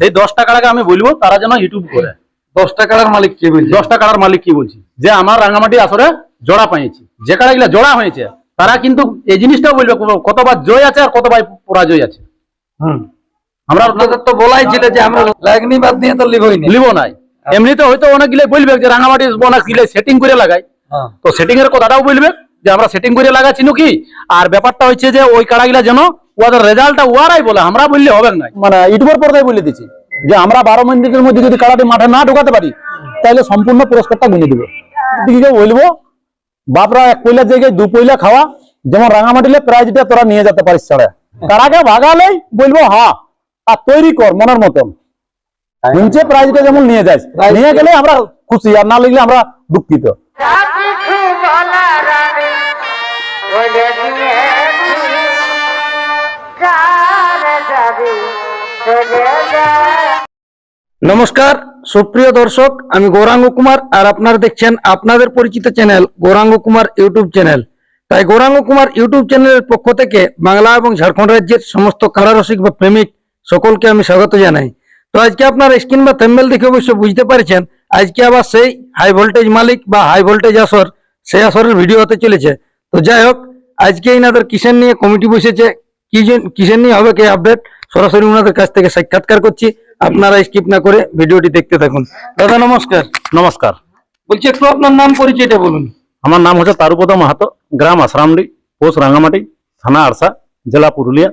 সেই দশটা কাড়াকে আমি বলব তারা যেন ইউটিউব করে। দশটা কাড়ার মালিক কে বলছে? দশটা কাড়ার মালিক কি বলছি? যে আমার রাঙামাটি আসরে জোড়া পাইছি। যে কাড়াগুলা জোড়া হয়েছে তারা কিন্তু এই জিনিসটাও বলবে কতবার জয় আছে আর কতবার পরাজয় আছে। হুম। আমরা আপনাদের তো বলাই ছিল যে আমরা লাগনি বাদ দিয়ে তো লিবই না লিব নাই। এমনিতে হয়তো অনেক গিলে বলবে যে রাঙামাটি অনেক গিলে সেটিং করে লাগাই হ্যাঁ। তো সেটিং এর কথাটাও বলবে যে আমরা সেটিং করে লাগাচ্ছি কি আর ব্যাপারটা হচ্ছে যে ওই কাড়াগুলা যেন ওদের রেজাল্টটা ওয়ারাই বলে আমরা বললে হবে না। মানে ইউটিউবের পর্দায় বলে দিচ্ছি যে আমরা বারো মিনিটের মধ্যে যদি কাড়াটি মাঠে না ঢোকাতে পারি তাহলে সম্পূর্ণ পুরস্কারটা গুনে দিব। দিকে বলব বাপরা এক পয়লার জায়গায় দু পয়লা খাওয়া যেমন রাঙামাটিলে প্রাইজটা তোরা নিয়ে যেতে পারিস ছাড়া। কারাকে ভাগালেই বলব হ্যাঁ আর তৈরি কর মনের মতন। নিচে প্রাইজটা যেমন নিয়ে যাস নিয়ে গেলে আমরা খুশি আর না লাগলে আমরা দুঃখিত। নমস্কার, সুপ্রিয় দর্শক, আমি গৌরাঙ্গ কুমার আর আপনারা দেখছেন আপনাদের পরিচিত channel Gouranga Kumar YouTube channel. তাই গৌরাঙ্গ কুমার ইউটিউব চ্যানেলের পক্ষ থেকে বাংলা এবং ঝাড়খণ্ড রাজ্যের সমস্ত কারারসিক বা প্রেমিক সকলকে আমি স্বাগত জানাই। তো আজকে আপনার স্ক্রিন বা থেম্বেল দেখে অবশ্য বুঝতে পারছেন, আজকে আবার সেই হাই ভোল্টেজ মালিক বা হাই ভোল্টেজ আসর, সেই আসরের ভিডিও হতে চলেছে। তো যাই হোক, আজকে এনাদের কিসের নিয়ে কমিটি বসেছে, কি কিসের নিয়ে হবে কে আপডেট সরাসরি ওনাদের কাছ থেকে সাক্ষাৎকার করছি। আপনারা স্কিপ না করে ভিডিওটি দেখতে থাকুন। দাদা নমস্কার। নমস্কার। বলছি একটু আপনার নাম পরিচয়টা বলুন। আমার নাম হচ্ছে তারুপদ মাহাতো গ্রাম আসারামডি পোস্ট রাঙ্গামাটি থানা আরসা জেলা পুরুলিয়া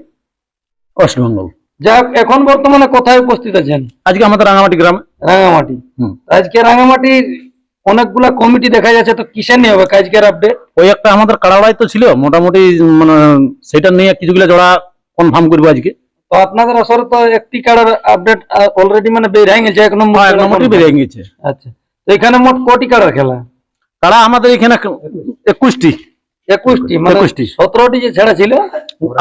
ওয়েস্টবেঙ্গল যাই হোক, এখন বর্তমানে কোথায় উপস্থিত আছেন? আজকে আমাদের রাঙ্গামাটি গ্রামে। রাঙামাটি। আজকে রাঙামাটির অনেকগুলা কমিটি দেখা যাচ্ছে তো কিসের নিয়ে হবে আজকের আপডেট ওই একটা আমাদের কাড়াড়াই তো ছিল মোটামুটি মানে সেটা নিয়ে কিছুগুলো জোড়া কনফার্ম করব আজকে। তো আপনাদের আসলে তো একটি কার্ডের আপডেট অলরেডি মানে বের হয়ে গেছে এক নম্বর হ্যাঁ, এক নম্বরটি confirm। বেরিয়ে গেছে। আচ্ছা তো এখানে মোট কটি কার্ডের খেলা? কাড়া আমাদের এখানে একুশটি। একুশটি মানে একুশটি। সতেরোটি যে ছেড়া ছিল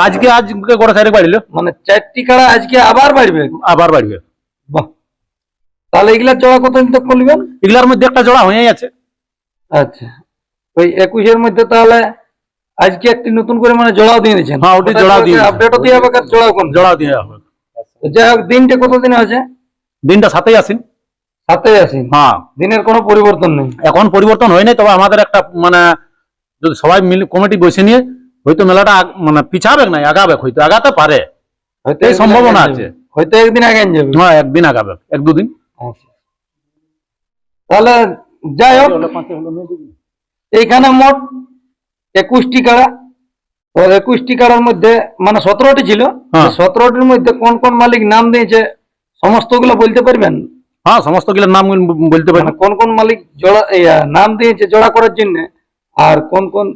আজকে আজকে গোটা চারে বাড়িল। মানে চারটি কাড়া আজকে আবার বাড়বে? আবার বাড়বে। বাহ। তাহলে এগুলা জোড়া কতদিন তো খুলবেন এগুলার মধ্যে একটা জোড়া হয়ে আছে। আচ্ছা ওই একুশের মধ্যে তাহলে আজকে একটি নতুন করে মানে জোড়াও দিয়ে দিচ্ছেন হ্যাঁ, ওটি জোড়াও দিয়ে। আপডেটও দিয়ে হবে আর জোড়াও কোন জোড়া দিয়ে হবে। যাই হোক দিনটা কতদিন আছে দিনটা সাথেই আসিন সাথে আসেন হ্যাঁ। দিনের কোনো পরিবর্তন নেই? এখন পরিবর্তন হয় নাই তবে আমাদের একটা মানে যদি সবাই মিলে কমিটি বসে নিয়ে হয়তো মেলাটা মানে পিছাবে নাই আগাবে হয়তো আগাতে পারে। হয়তো এই সম্ভাবনা আছে। হয়তো একদিন আগে যাবে। হ্যাঁ একদিন আগাবে এক দুদিন। আচ্ছা। তাহলে যাই হোক এইখানে মোট একুশটি কাড়া। তো একুশটি কাড়ার মধ্যে মানে সতেরোটি ছিল। হ্যাঁ। সতেরোটির মধ্যে কোন কোন মালিক নাম দিয়েছে সমস্তগুলো বলতে পারবেন? হ্যাঁ সমস্তগুলো নাম বলতে পারি মানে কোন কোন মালিক জোড়া নাম দিয়েছে জোড়া করার জন্য আর কোন কোন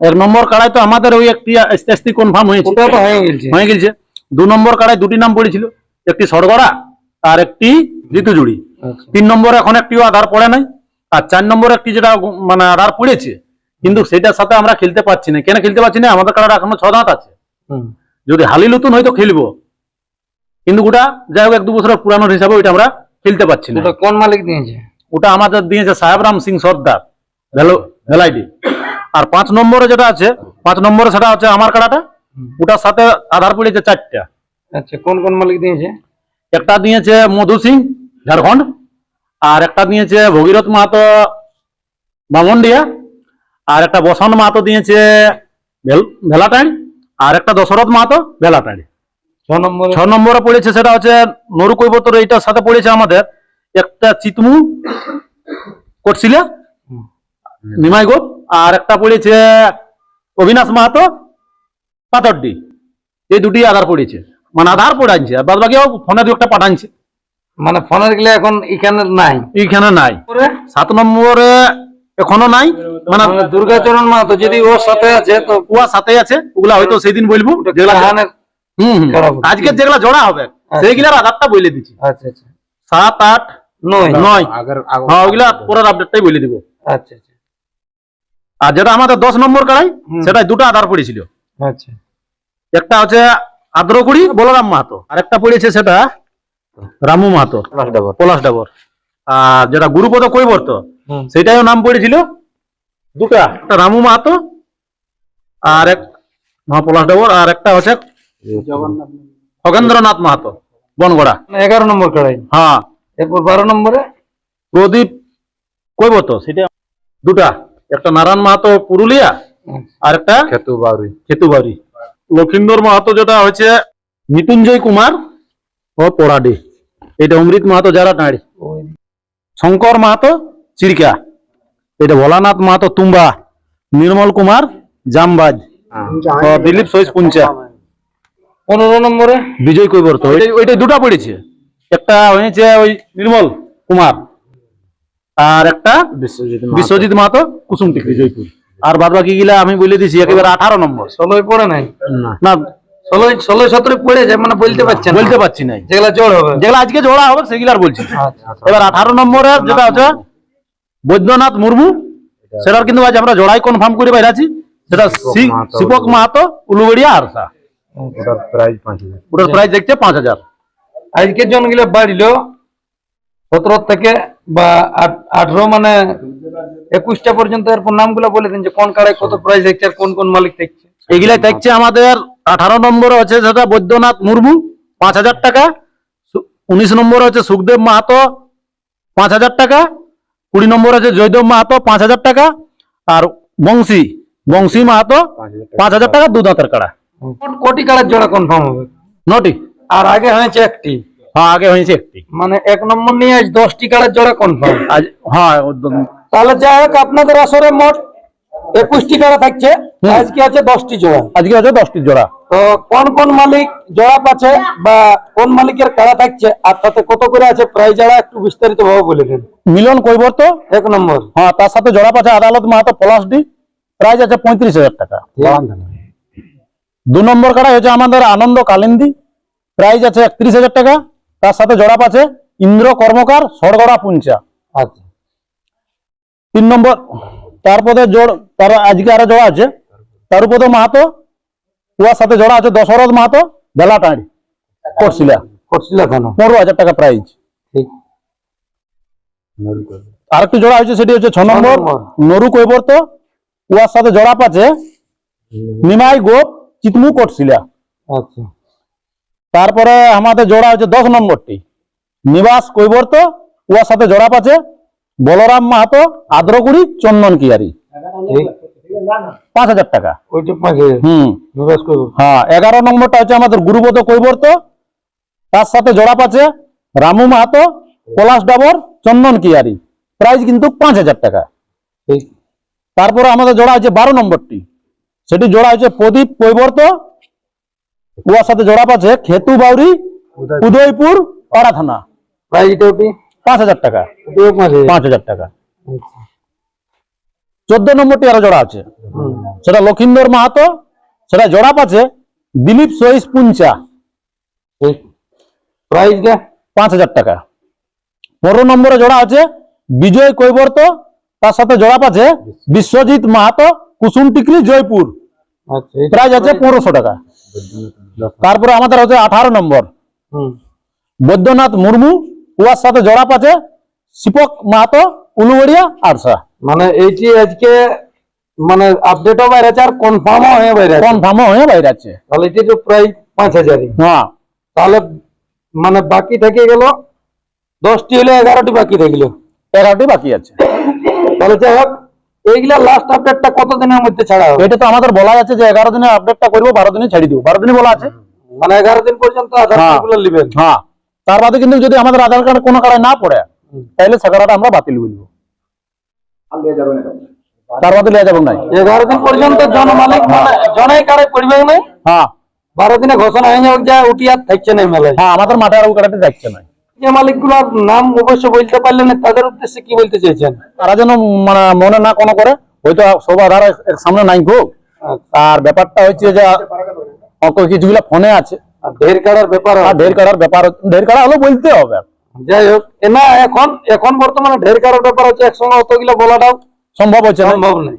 এক নম্বর কাড়াই তো আমাদের ওই একটি আস্তে কনফার্ম হয়েছে। ওটা তো হয়ে গেছে। হয়ে গেছে। দু নম্বর কাড়াই দুটি নাম পড়েছিল। একটি সরগড়া আর একটি ঋতুজুড়ি আচ্ছা। তিন নম্বর এখন একটিও আধার পড়ে নাই। আর চার নম্বর একটি যেটা মানে আধার পড়েছে কিন্তু সেটার সাথে আমরা খেলতে পারছি না। কেন খেলতে পারছি না? আমাদের কাড়াটা এখনও ছ দাঁত আছে। হুম। যদি হালি নতুন হয়তো খেলব। কিন্তু ওটা যাই হোক এক দু বছরের পুরানোর হিসাবে ওইটা আমরা খেলতে পারছি না। ওটা কোন মালিক দিয়েছে? ওটা আমাদের দিয়েছে সাহেবরাম সিং সর্দার ভেলো ভেলাইডি। আর পাঁচ নম্বরে যেটা আছে পাঁচ নম্বরে সেটা হচ্ছে আমার কাড়াটা। ওটার সাথে আধার পড়েছে চারটা। আচ্ছা কোন কোন মালিক দিয়েছে? একটা দিয়েছে মধু সিং ঝাড়খণ্ড। আর একটা দিয়েছে ভগীরথ মাহাতো বামন্ডিয়া আর একটা বসন্ত মাহাতো দিয়েছে ভেল- ভেলাটাঁড়ি আর একটা দশরথ মাহাতো ভেলাটাঁড়ি ছ নম্বরে ছ নম্বরে পড়েছে সেটা হচ্ছে নরু কৈবতর এইটার সাথে পড়েছে আমাদের একটা চিতমু করছিলা নিমাই গোপ আর একটা পড়েছে অবিনাশ মাহাতো পাথরডি। এই দুটি আধার পড়েছে। মানে আধার পড়াইছে আর বাদ বাকি ফোনে দু একটা পাঠাইছে। মানে ফোনের গেলে এখন এখানে নাই? এইখানে নাই। সাত নম্বরে এখনও নাই। মানে মানে দুর্গাচরণ মাহাতো যদি ওর সাথে আছে তো উয়া সাথে আছে ওগুলা হয়তো সেদিন বলব। যেগুলা হুম। আজকে যেগুলা জোড়া হবে সেইগুলার আধারটা বলে দিচ্ছি। আচ্ছা আচ্ছা। সাত আট নয়। নয়। হ্যাঁ পরের আপডেটটাই বলে দিব। আচ্ছা আচ্ছা। আর যেটা আমাদের দশ নম্বর কাড়াই। সেটাই দুটো আধার পড়েছিল। আচ্ছা। একটা হচ্ছে আদ্রকুড়ি বলরাম মাহাতো। আর একটা পড়েছে সেটা রামু মাহাতো। পলাশ ডাবর। আর যেটা গুরুপদ কৈবর্ত হুম। সেটাইও নাম পড়েছিল দুটা। একটা রামু মাহাতো আর এক হ্যাঁ পলাশ ডাবর আর একটা হচ্ছে খগেন্দ্রনাথ মাহাতো বনগড়া। মানে এগারো নম্বর কাড়াই হ্যাঁ। এরপর বারো নম্বরে? প্রদীপ কইব তো সেটা দুটা। একটা নারায়ণ মাহাতো পুরুলিয়া আর একটা খেতু বাউরি। খেতুবাড়ি লক্ষিন্দর মাহাতো যেটা হচ্ছে মৃত্যুঞ্জয় কুমার ও পোড়াডি এটা অমৃত মাহাতো যারা টাঁড়ি শঙ্কর মাহাতো চিড়কা। এটা ভোলানাথ মাহাতো তুম্বা নির্মল কুমার জামবাজ। দিলীপ সৈস পুঞ্চা। পনেরো নম্বরে। বিজয় কৈবর্ত ওইটাই দুটা পড়েছে। একটা হয়েছে ওই নির্মল কুমার আর একটা বিশ্বজিৎ মাহাতো। কুসুম টিকরি। জয়পুর আর বাদ বাকি গিলা আমি বলে দিছি একেবারে আঠারো নম্বর। ষোলোই পড়ে নাই? না। না ষোলোই ষোলোই সতেরো পড়ে যায় মানে বলতে পারছেন বলতে পারছি নাই। যেগুলা জোর হবে। যেগুলো আজকে জোড়া হবে সেগুলো আর বলছি আচ্ছা এবার আঠারো নম্বরে যেটা আছে বৈদ্যনাথ মুর্মু সেটার কিন্তু আজ আমরা জোড়াই কনফার্ম করে বাইরাছি সেটা শি- মাহাতো, মাহাতো উলুবেড়িয়া আরসা। ওটার প্রাইস পাঁচ হাজার। ওটার প্রাইস দেখছে পাঁচ হাজার। আজকে জনগুলো বাড়িলো সতেরো থেকে বা আঠারো মানে একুশটা পর্যন্ত এরপর নামগুলো বলে দিন যে কোন কাড়ায় কত প্রাইস দেখছে আর কোন কোন মালিক দেখছে। এগুলাই দেখছে আমাদের আঠারো নম্বরে আছে সেটা বৈদ্যনাথ মুর্মু পাঁচ হাজার টাকা। উনিশ নম্বরে হচ্ছে সুখদেব মাহাতো পাঁচ হাজার টাকা। কুড়ি নম্বর আছে জয়দেব মাহাতো পাঁচ হাজার টাকা আর বংশী বংশী মাহাতো পাঁচ হাজার টাকা। দু দাঁতের কাড়া। কটি কোটি কাড়ার জোড়া কনফার্ম হবে? নটি। আর আগে হয়েছে একটি। হ্যাঁ আগে হয়েছে একটি। মানে এক নম্বর নিয়ে আজ দশটি কাড়ার জোড়া কনফার্ম আজ হ্যাঁ তাহলে যাই হোক আপনাদের আসরে মোট একুশটি কাড়া থাকছে। আজকে আছে দশটি জোড়া। আজকে আছে দশটি জোড়া। তো কোন কোন মালিক জোড়া পাচ্ছে বা কোন মালিকের কাড়া থাকছে আর তাতে কত করে আছে প্রায় যারা একটু বিস্তারিত ভাবে বলে দেন। মিলন কৈবর্ত? এক নম্বর। হ্যাঁ তার সাথে জোড়া পাচ্ছে আদালত মাহাতো প্রাইস আছে পঁয়ত্রিশ হাজার টাকা। দু নম্বর হচ্ছে আমাদের আনন্দ কালিন্দি। প্রাইস আছে একত্রিশ হাজার টাকা। তার সাথে জোড়া পাচ্ছে ইন্দ্র কর্মকার সরগড়া পুঞ্চা। আচ্ছা। তিন নম্বর তারপরে জোড় তার আজকে আরও জোড়া আছে। তারপরে মাহাতো উহার সাথে জোড়া আছে দশরথ মাহাতো বেলা টাঁড়ি করছিলা করছিল কেন? পনেরো হাজার টাকা প্রাইজ ঠিক। আরেকটি জোড়া হয়েছে সেটি হচ্ছে ছ নম্বর। নরু কৈবর্ত উহার সাথে জোড়া পাচ্ছে। নিমাই গোপ চিতমু করছিলা আচ্ছা। তারপরে আমাদের জোড়া হচ্ছে দশ নম্বরটি। নিবাস কৈবর্ত উহার সাথে জোড়া পাচ্ছে। বলরাম মাহাতো আদ্রগুড়ি চন্দন কিয়ারি পাঁচ হাজার টাকা। হুম। হ্যাঁ এগারো নম্বরটা হচ্ছে আমাদের গুরুপদ কৈবর্ত। তার সাথে জোড়া পাচ্ছে রামু মাহাতো পলাশ ডাবর চন্দন কিয়ারি। প্রাইস কিন্তু পাঁচ হাজার টাকা। ঠিক তারপরে আমাদের জোড়া আছে বারো নম্বরটি। সেটি জোড়া হচ্ছে প্রদীপ কৈবর্ত। উহার সাথে জোড়া পাচ্ছে খেতু বাউরি উদয়পুর। থানা প্রাইস পাঁচ হাজার টাকা। পাঁচ হাজার টাকা। চোদ্দ নম্বরটি আরও জোড়া আছে। সেটা লক্ষিন্দর মাহাতো সেটা জোড়া পাচ্ছে দিলীপ সহিস পুঞ্চা। প্রাইসটা পাঁচ হাজার টাকা। পনেরো নম্বরে জোড়া আছে বিজয় কৈবর্ত তার সাথে জোড়া পাচ্ছে বিশ্বজিৎ মাহাতো কুসুম টিকরি জয়পুর। আচ্ছা প্রাইস আছে পনেরোশো টাকা। তারপরে আমাদের হচ্ছে আঠারো নম্বর। বৈদ্যনাথ মুর্মু উহার সাথে জোড়া পাচ্ছে শিপক মাহাতো উলুবড়িয়া আরসা। মানে এইটি আজকে মানে আপডেটও বাইরেছে আর কনফার্মও হয়ে বাইরেছে। কনফার্ম হয়ে বাইরে আছে তাহলে এটি তো প্রায় পাঁচ হাজারই। হ্যাঁ। তাহলে মানে বাকি থেকে গেল দশটি হলে এগারোটি বাকি থাকল। এগারোটি বাকি আছে। তাহলে যাই হোক এইগুলা লাস্ট আপডেটটা কত দিনের মধ্যে ছাড়া হবে? এটা তো আমাদের বলা আছে যে এগারো দিনে আপডেটটা করব বারো দিনে ছেড়ে দিব। বারো দিনে বলা আছে। মানে এগারো দিন পর্যন্ত আধার হ্যাঁ। কার্ডগুলো নেবেন। হ্যাঁ। তার বাদে কিন্তু যদি আমাদের আধার কার্ড কোনো কারণে না পড়ে তাহলে সে কার্ডটা আমরা বাতিল বলব। তার বাদে লিয়ে যাব নাই? এগারো দিন পর্যন্ত জন মানে জনাই হ্যাঁ। বারো দিনে ঘোষণা হয়ে যাবে যা উঠি আর থাকছে না মেলায়। হ্যাঁ আমাদের মাঠে আর কাটাতে যাচ্ছে না যে মালিকগুলোর নাম অবশ্য বলতে পারলেন তাদের উদ্দেশ্যে কি বলতে চাইছেন? তারা যেন মানে মনে না কোনো করে হয়তো সব আধার সামনে নাই হোক। আর ব্যাপারটা হচ্ছে যে কিছুগুলো ফোনে আছে। আর ঢের কাড়ার ব্যাপার আর ঢের কাড়ার ব্যাপার ঢের কাড়া হলেও বলতে হবে। যাই হোক না এখন এখন বর্তমানে ঢের ব্যাপার হচ্ছে একসঙ্গে অতগুলো বলাটাও সম্ভব হচ্ছে সম্ভব নেই।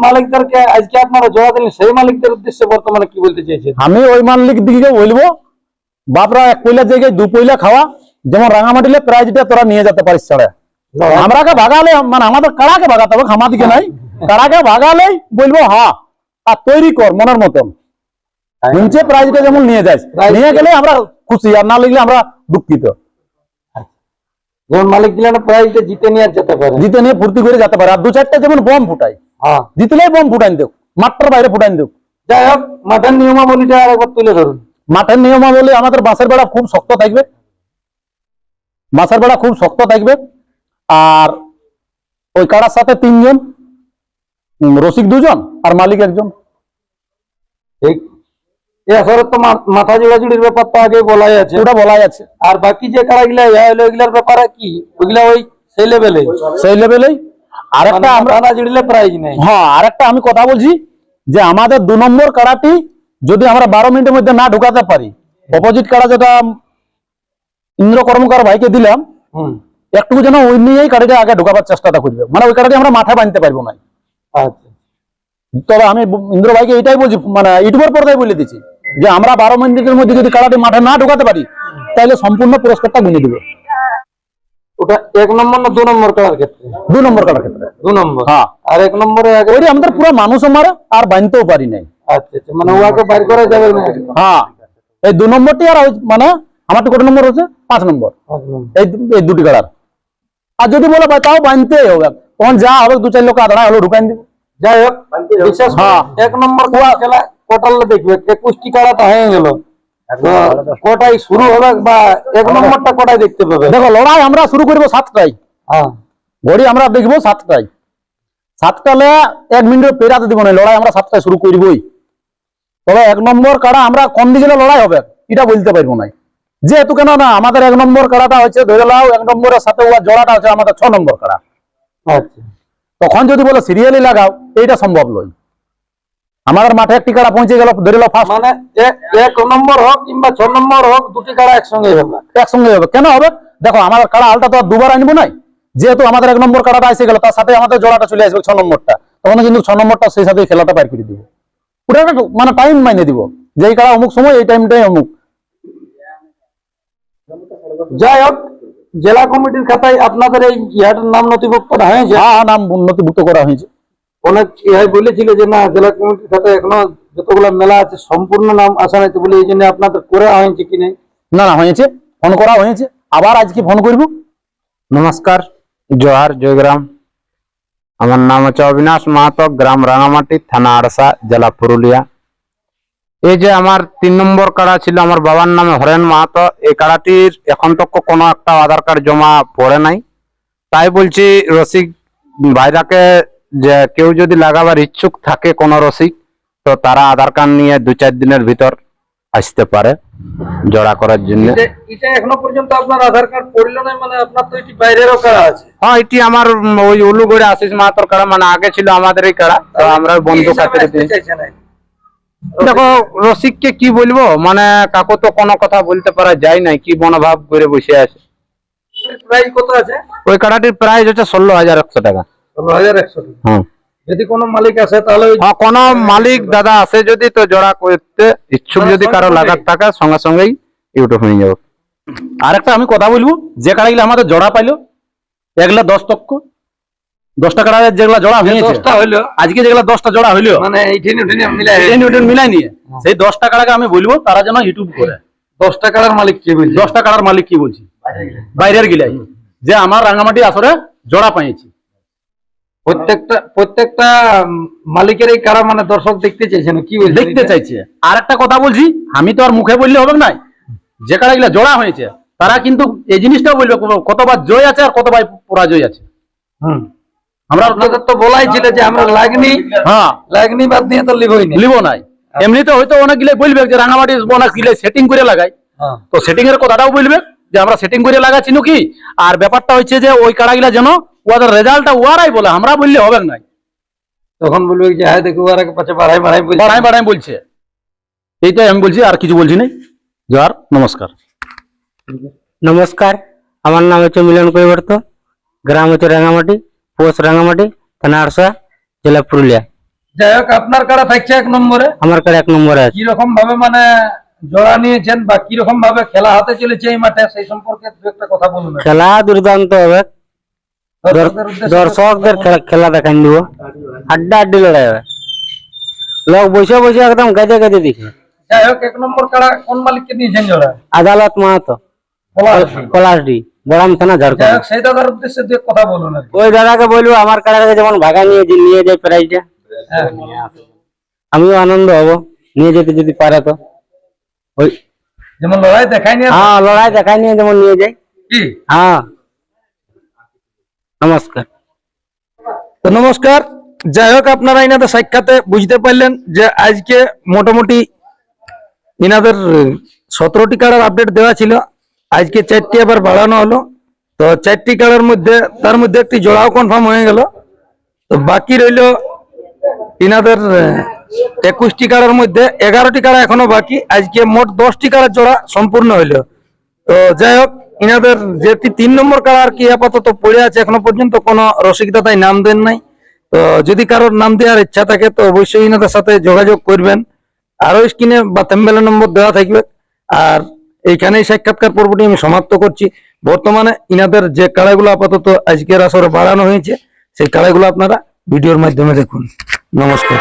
মালিকদেরকে আজকে আপনারা জোড়া দিলেন সেই মালিকদের উদ্দেশ্যে বর্তমানে কি বলতে চাইছেন? আমি ওই মালিক দিকে বলব বাপরা এক পয়লার জায়গায় দু পয়লা খাওয়া যেমন রাঙামাটিলে প্রাইজটা তোরা নিয়ে যেতে পারিস আমরাকে ভাগালে মানে আমাদের ভাগাতে হবে খামাদিকে নাই। কাড়াকে ভাগালেই বলব হ্যাঁ আর তৈরি কর মনের মতন। নিচে প্রাইজটা যেমন নিয়ে Prize- নিয়ে গেলে আমরা খুশি আর না লিখলে আমরা দুঃখিত। যেমন মালিক দিলেন প্রাইজটা জিতে নিয়ে যেতে পারে জিতে নিয়ে ফুর্তি করে যেতে পারে। আর দু চারটা যেমন বম ফুটাই হ্যাঁ। জিতলেই বম ফুটাইন দেব মাঠটার বাইরে ফুটাইন দেব যাই হোক মাঠের নিয়মাবলীটা আরেকবার তুলে ধরুন। মাঠের নিয়মাবলী আমাদের বাঁশের বেড়া খুব শক্ত থাকবে। বাঁশের বেড়া খুব শক্ত থাকবে। আর ওই কাড়ার সাথে তিনজন রসিক দুজন আর মালিক একজন। ঠিক। তো মাথা জোড়াজুড়ির ব্যাপার তো আগে বলাই আছে। ওটা আর বাকি যে কারাগুলা ইয়া হলো ওইগুলার ব্যাপারে কি? ওইগুলা ওই সেই লেভেলে সেই লেভেলেই আর আমরা না জুড়লে প্রাইজ নেই। হ্যাঁ আমি কথা বলছি যে আমাদের দু নম্বর কাড়াটি যদি আমরা বারো মিনিটের মধ্যে না ঢুকাতে পারি অপোজিট কাড়া যেটা ইন্দ্র কর্মকার ভাইকে দিলাম হুম। একটু যেন ওই নিয়েই কাড়িটা আগে ঢুকাবার চেষ্টাটা করবে। মানে ওই কাড়াটি আমরা মাথায় বাঁধতে পারব না। আচ্ছা। তবে আমি ইন্দ্র ভাইকে এটাই বলছি মানে ইউটিউবের পর্দায় বলে দিচ্ছি। যে আমরা বারো মিনিটের মধ্যে যদি কাড়াটি মাঠে না ঢুকাতে পারি তাহলে সম্পূর্ণ পুরস্কারটা গুনে দিবে। ওটা এক নম্বর না দু নম্বর কারার ক্ষেত্রে? দু নম্বর কাড়ার ক্ষেত্রে। দু নম্বর। হ্যাঁ। আর এক নম্বরে আগে আমাদের পুরো মানুষ মারে আর বাঁধতেও পারি নাই। আচ্ছা আচ্ছা মানে ওয়াকে বাইর করা যাবে না? হ্যাঁ। এই দু নম্বরটি আর মানে আমারটি কত নম্বর হচ্ছে? পাঁচ নম্বর। এই এই দুটি আর যদি বলে ভাই তাও বাঁধতেই হবে। তখন যা হবে দু চার লোক আধা হলো ঢুকাই দিব। যাই হোক বিশেষ হ্যাঁ। এক নম্বর খেলা কোটালে দেখবে একুশটি কারাটা হয়ে গেল। কোটাই শুরু হবে বা এক নম্বরটা দেখতে পাবে। দেখো লড়াই আমরা শুরু করব সাতটায়। হ্যাঁ। ঘড়ি আমরা দেখব সাতটায়। সাতটালে এক মিনিট পেরাতে দিব না লড়াই আমরা সাতটায় শুরু করবই। তবে এক নম্বর কাড়া আমরা কোন দিকে লড়াই হবে এটা বলতে পারব না। যেহেতু কেন না আমাদের এক নম্বর কাড়াটা হচ্ছে ধরে নাও এক নম্বরের সাথে ওর জোড়াটা হচ্ছে আমাদের ছ নম্বর কাড়া। আচ্ছা। তখন যদি বলে সিরিয়ালি লাগাও এইটা সম্ভব নয়। আমাদের মাঠে একটি কাড়া পৌঁছে গেল ধরে ফার্স্ট মানে এক- নম্বর হোক কিংবা ছ নম্বর হোক দুটি কারা একসঙ্গে হবে। একসঙ্গে হবে। কেন হবে? দেখো আমাদের কাড়া আলটা তো দুবার আনব নাই। যেহেতু আমাদের এক নম্বর কাড়াটা এসে গেল তার সাথে আমাদের জোড়াটা চলে আসবে ছ নম্বরটা। তখন কিন্তু ছ নম্বরটা সেই সাথে খেলাটা বাইর করে দিব। ওটা একটা মানে টাইম মাইনে দিব। যে এই কাড়া অমুক সময় এই টাইমটাই অমুক। যাই হোক জেলা কমিটির খাতায় আপনাদের এই ইয়াটার নাম নথিভুক্ত হয়েছে। হ্যাঁ নাম উন্নতিভুক্ত করা হয়েছে। অনেক ইহাই বলেছিল যে না, জেলা কমিটির খাতায় এখনও যতগুলো মেলা আছে, সম্পূর্ণ নাম আসা নাই তো বলে এই জন্য আপনাদের করে হয়েছে কি নেই? না না, হয়েছে। ফোন করা হয়েছে। আবার আজকে ফোন করব। নমস্কার, জোহার, জয়গ্রাম। আমার নাম হচ্ছে অবিনাশ মাহাতো, গ্রাম রাঙামাটি, থানা আড়সা, জেলা পুরুলিয়া। এই যে আমার তিন নম্বর কাড়া ছিল, আমার বাবার নামে হরেন মাহাতো। এই কাড়াটির এখন তো কোনো একটা আধার কার্ড জমা পড়ে নাই। তাই বলছি, রসিক ভাইরাকে যে কেউ যদি লাগাবার ইচ্ছুক থাকে কোন রসিক তো তারা আধার কার্ড নিয়ে দু চার দিনের ভিতর আসতে পারে জোড়া করার জন্য। এটা- এটা এখনও পর্যন্ত আপনার আধার কার্ড পড়ল না? মানে আপনার তো এটি বাইরেরও কারা আছে। হ্যাঁ এটি আমার ওই উলুগড়ে আশিস মাহাতর কাড়া মানে আগে ছিল আমাদের এই কাড়া তো আমরা বন্ধু। দেখো রসিককে কি বলব? মানে কাকু তো কোনো কথা বলতে পারা যায় নাই কি মনোভাব করে বসে আছে। প্রাইস কত আছে? ওই কাড়াটির প্রাইস হচ্ছে ষোলো হাজার একশো টাকা। যদি কোনো মালিক আসে তাহলে হ্যাঁ কোনো মালিক দাদা আছে যদি তো জোড়া করতে ইচ্ছুক যদি কারও লাগার থাকে সঙ্গে সঙ্গেই ইউটিউব হয়ে যাবে। আরেকটা আমি কথা বলব যে কাড়াগুলো আমাদের জোড়া পাইলো এগুলা দশ তক্ক দশটা কাড়া যেগুলা জোড়া হয়েছে দশটা হইল আজকে যেগুলা দশটা জোড়া হইল মানে মিলাই নিয়ে সেই দশটা কাড়াকে আমি বলব তারা যেন ইউটিউব করে। দশ টাকার মালিক কে বলছে? দশটা কাড়ার মালিক কি বলছি? বাইরের গিলাই। যে আমার রাঙামাটি আসরে জোড়া পাইছি। প্রত্যেকটা প্রত্যেকটা মালিকের এই কারা মানে দর্শক দেখতে চাইছে কি দেখতে চাইছে। আর একটা কথা বলছি আমি তো আর মুখে বললে হবে না যে কাড়াগুলা জোড়া হয়েছে তারা কিন্তু এই জিনিসটাও বলবে কতবার জয় আছে আর কতবার পরাজয় আছে। হুম। আমরা আপনাদের তো বলাই ছিল যে আমরা লাগনি হ্যাঁ। লাগনি বাদ দিয়ে তো লিখই না লিব নাই। এমনিতে হয়তো বলবে যে রাঙামাটি অনেক গিলে সেটিং করে লাগাই হ্যাঁ। তো সেটিং এর কথাটাও বলবে যে আমরা সেটিং করে লাগাচ্ছি কি আর ব্যাপারটা হচ্ছে যে ওই কাড়াগুলা যেন ওদের রেজাল্টটা ওয়ারাই বলে আমরা বললে হবে না। তখন বলবে যে হ্যাঁ দেখো আর এক পাশে বাড়াই বাড়াই বলছে। বাড়াই বাড়াই বলছে। এইটাই আমি বলছি আর কিছু বলছি নাই। জোহার নমস্কার। নমস্কার আমার নাম হচ্ছে মিলন কৈবর্ত গ্রাম হচ্ছে রাঙামাটি পোস্ট রাঙামাটি থানা আরসা জেলা পুরুলিয়া। যাই হোক আপনার কারা থাকছে এক নম্বরে? আমার কাছে এক নম্বরে আছে। কি রকম ভাবে মানে জোড়া নিয়েছেন বা কি রকম ভাবে খেলা হাতে চলেছে এই মাঠে সেই সম্পর্কে দু একটা কথা বলুন। খেলা দুর্দান্ত হবে। দর্শকদের খেলা দেখান দিব। আড্ডা আড্ডি লড়াই হবে লোক বসে বসে একদম গাজে গাজে দেখে। যাই হোক এক নম্বর কাড়া কোন মালিককে দিয়েছেন জোড়া আদালত মাহাতো। পলাশডি বড়াম থানা ঝাড়খণ্ড। সেই দাদার উদ্দেশ্যে দিয়ে কথা বলুন ওই দাদাকে বলব আমার কাড়াটাকে যেমন ভাগা নিয়ে নিয়ে যায় প্রাইজটা। হ্যাঁ। আমিও আনন্দ হব নিয়ে যেতে যদি পারে তো। ওই যেমন লড়াই দেখায়নি আর হ্যাঁ লড়াই দেখাই নিয়ে যেমন নিয়ে যায়। কি? হ্যাঁ। নমস্কার। তো নমস্কার। যাই হোক, আপনারা ইনাদের সাক্ষাতে বুঝতে পারলেন যে আজকে মোটামুটি ইনাদের সতেরোটি কার্ডের আপডেট দেওয়া ছিল। আজকে চারটি আবার বাড়ানো হলো। তো চারটি কার্ডের মধ্যে, তার মধ্যে একটি জোড়াও কনফার্ম হয়ে গেল। তো বাকি রইল ইনাদের একুশটি কার্ডের মধ্যে এগারোটি কার্ড এখনও বাকি। আজকে মোট দশটি কার্ডের জোড়া সম্পূর্ণ হইল। তো যাই হোক ইনাদের যেটি তিন নম্বর আর কি আপাতত পড়ে আছে এখনও পর্যন্ত কোনো রসিকতা তাই নাম দেন নাই। তো যদি কারোর নাম দেওয়ার ইচ্ছা থাকে, তো অবশ্যই ইনাদের সাথে যোগাযোগ করবেন। আরও স্ক্রিনে বা থেম্বেলের নম্বর দেওয়া থাকবে। আর এইখানেই সাক্ষাৎকার পর্বটি আমি সমাপ্ত করছি। বর্তমানে ইনাদের যে কাড়াগুলো আপাতত আজকের আসরে বাড়ানো হয়েছে, সেই কাড়াগুলো আপনারা ভিডিওর মাধ্যমে দেখুন। নমস্কার।